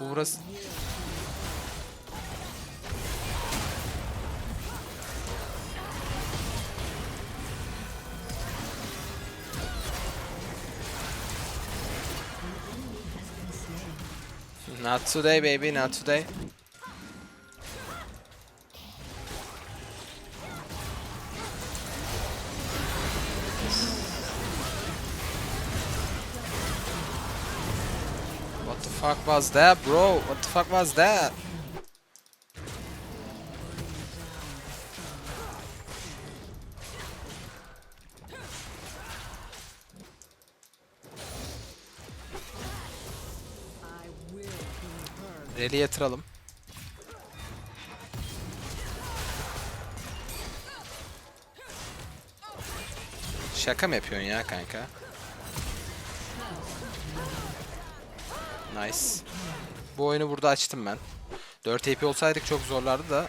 Bu burası... Not today baby, not today. Fuck was that, bro? What the fuck was that? Rally yatıralım. Şaka mı yapıyorsun ya kanka? Nice. Bu oyunu burada açtım ben. 4 AP olsaydık çok zorlardı da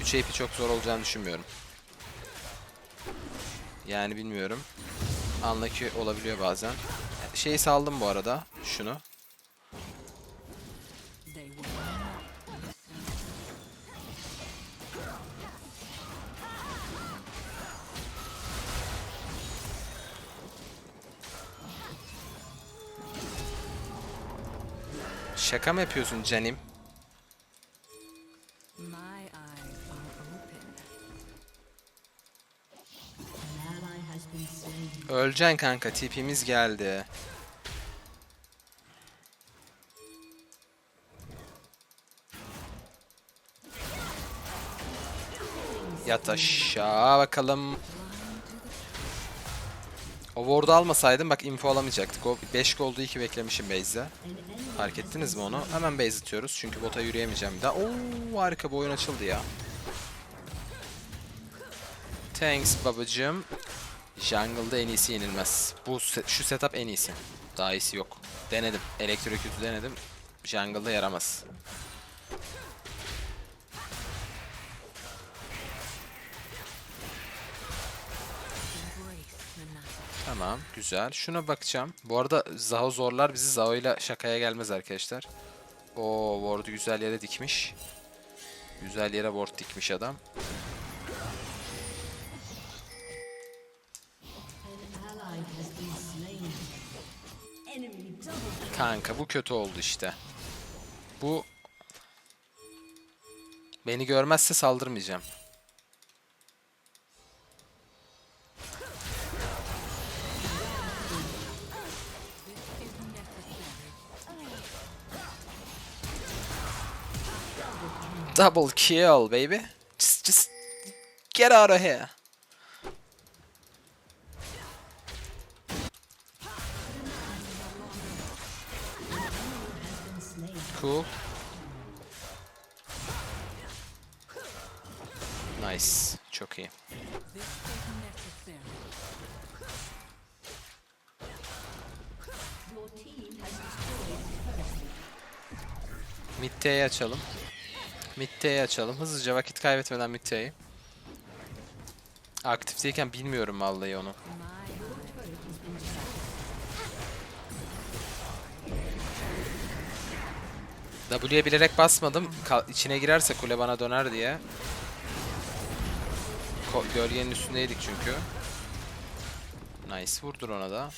3 AP çok zor olacağını düşünmüyorum. Yani bilmiyorum. Unlucky olabiliyor bazen. Şeyi saldım bu arada. Şunu. Şaka mı yapıyorsun canim? Öleceksin kanka. TP'miz geldi. Yat aşağı bakalım. O ward'u almasaydım bak info alamayacaktık. O 5 gold'u 2 beklemişim base'de. Fark ettiniz mi onu? Hemen base atıyoruz çünkü bota yürüyemeyeceğim daha. Oo harika bu oyun açıldı ya. Thanks babacım. Jungle'da en iyisi yenilmez. Bu şu setup en iyisi. Daha iyisi yok. Denedim. Elektrokütü denedim. Jungle'da yaramaz. Tamam, güzel. Şuna bakacağım. Bu arada Zaho zorlar bizi. Zaho'yla şakaya gelmez arkadaşlar. O ward'u güzel yere dikmiş. Güzel yere ward dikmiş adam. Kanka bu kötü oldu işte. Bu beni görmezse saldırmayacağım. Double kill baby. Just just get out of here. Cool. Nice. Çok iyi. Mid'teyi açalım. Mid'teyi açalım. Hızlıca vakit kaybetmeden Mid'teyi. Aktif bilmiyorum vallahi onu. W'ye bilerek basmadım. Ka- içine girerse kule bana döner diye. Ko- gölgenin üstündeydik çünkü. Nice. Vurdur ona da.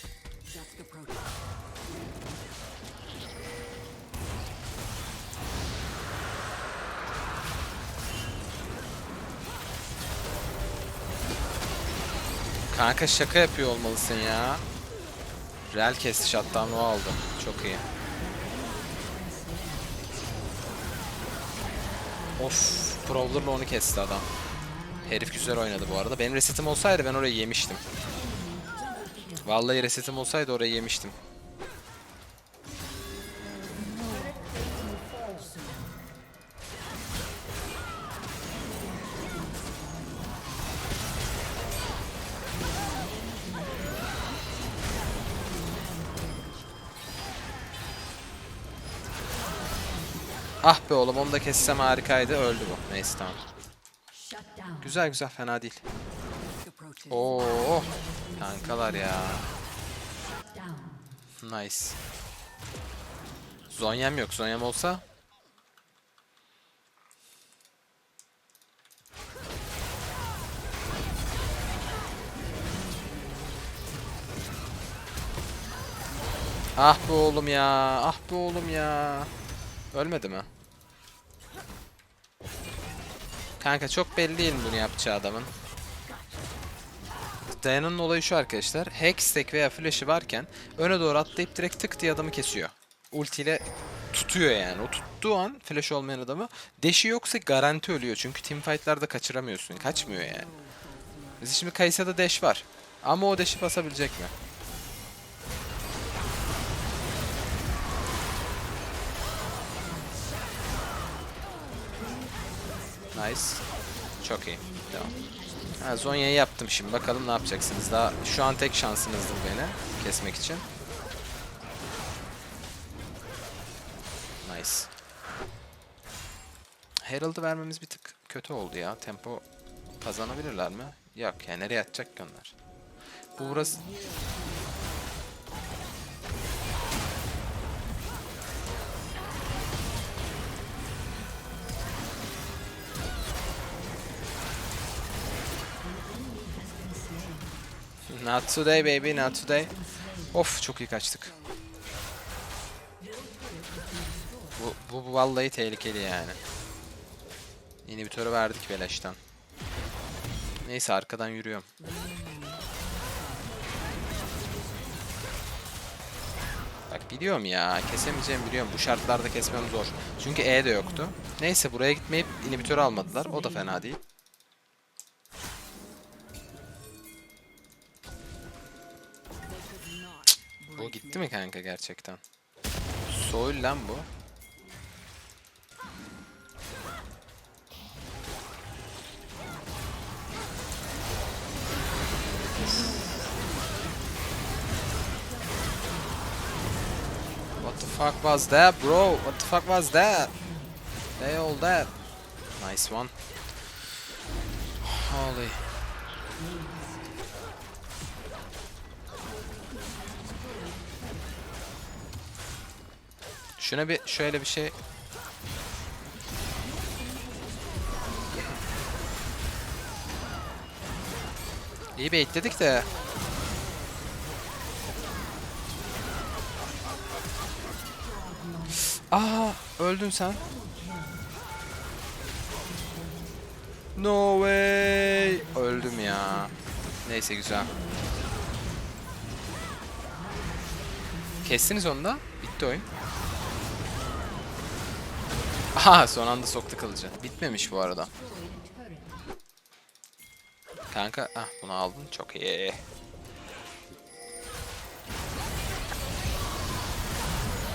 Kanka şaka yapıyor olmalısın ya. Real kesti shutdown o aldı. Çok iyi. Of, Prowler'la onu kesti adam. Herif güzel oynadı bu arada. Benim resetim olsaydı ben orayı yemiştim. Vallahi resetim olsaydı orayı yemiştim. Ah be oğlum onu da kessem harikaydı. Öldü bu. Neyse tamam. Güzel güzel fena değil. Oo, kankalar ya. Nice. Zonyem yok. Zonyem olsa Ah be oğlum ya. Ah be oğlum ya. Ölmedi mi? Kanka çok belli değil bunu yapacağı adamın? Dayan'ın olayı şu arkadaşlar. Hextech veya flash'ı varken öne doğru atlayıp direkt tık diye adamı kesiyor. Ultiyle tutuyor yani. O tuttuğu an flash olmayan adamı deşi yoksa garanti ölüyor. Çünkü teamfight'larda kaçıramıyorsun. Kaçmıyor yani. Biz şimdi Kayısa'da dash var. Ama o dash'i basabilecek mi? Nice. Çok iyi. Devam. Ha, Zonya'yı yaptım şimdi. Bakalım ne yapacaksınız. Daha şu an tek şansınızdır beni kesmek için. Nice. Herald'ı vermemiz bir tık kötü oldu ya. Tempo kazanabilirler mi? Yok yani nereye atacak ki onlar? Bu burası... Not today baby, not today. Of çok iyi kaçtık. Bu, bu, vallahi tehlikeli yani. İnhibitörü verdik beleşten. Neyse arkadan yürüyorum. Bak biliyorum ya kesemeyeceğimi biliyorum. Bu şartlarda kesmem zor. Çünkü E de yoktu. Neyse buraya gitmeyip inhibitörü almadılar. O da fena değil. Bu gitti mi kanka gerçekten? Soul lan bu. What the fuck was that bro? What the fuck was that? They all that. Nice one. Holy. Şuna bir şöyle bir şey İyi baitledik de Aa öldün sen. No way. Öldüm ya. Neyse güzel. Kestiniz onu da. Bitti oyun. Aha son anda soktu kılıcı. Bitmemiş bu arada. Kanka ah bunu aldın çok iyi.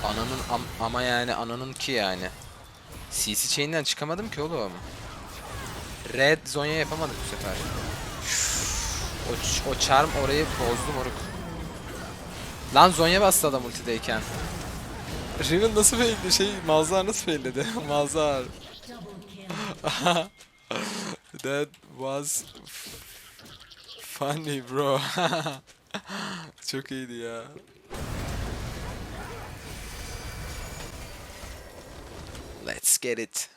Ananın am- ama yani ananın ki yani. CC chain'den çıkamadım ki oğlum. Red Zonya yapamadık bu sefer. O, o charm orayı bozdu moruk. Lan Zonya bastı adam ultideyken. Riven nasıl faildi şey Malzar nasıl failledi? Malzar. That was funny bro. Çok iyiydi ya. Let's get it.